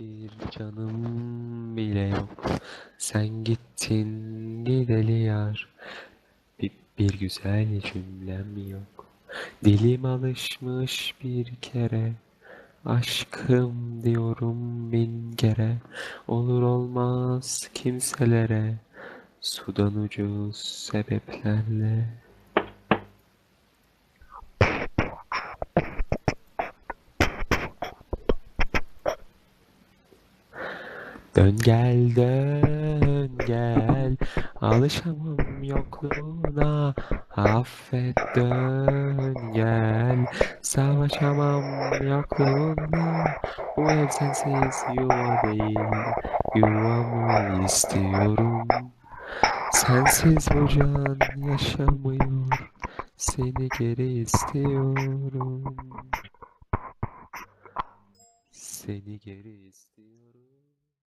Bir canım bile yok. Sen gittin gideli yar. Bir, bir güzel cümlem yok. Dilim alışmış bir kere. Aşkım diyorum bin kere. Olur olmaz kimselere. Sudan ucuz sebeplerle. Dön gel dön gel. Alışamam yokluğuna. Affet dön gel. Savaşamam yokluğuna. Bu ev sensiz yuva değil. Yuvamı istiyorum. Sensiz bu can yaşamıyor. Seni geri istiyorum. Seni geri istiyorum